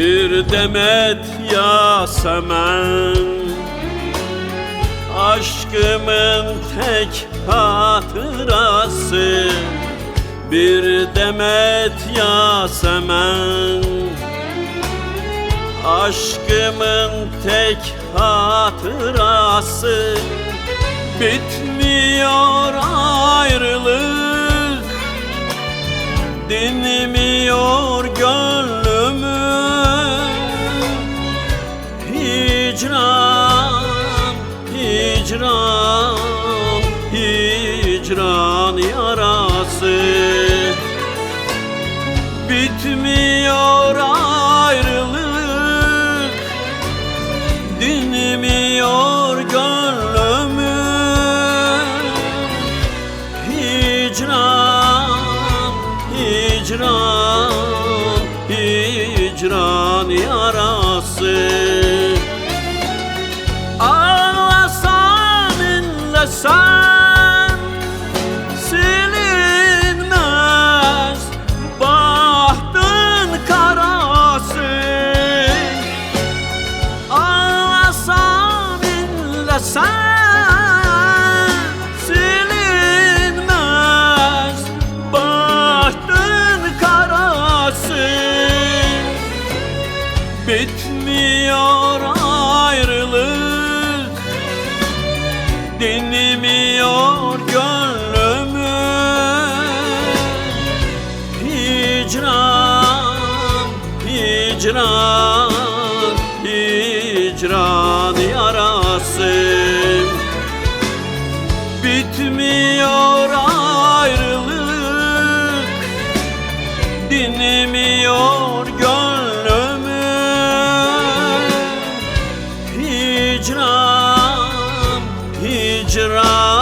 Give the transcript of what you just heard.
demet yasemen. Aşkımın tek hatırası. Bir demet yasemen. Aşkımın tek hatırası. Bitmiyor ayrılık. Dinmiyor hicran, hicran yarası. Bitmiyor ayrılık Dinmiyor gönlümü. Hicran, hicran, hicran yarası the sun. Hicran, hicran yarası. Bitmiyor ayrılık Dinmiyor gönlümü. Hicran, hicran,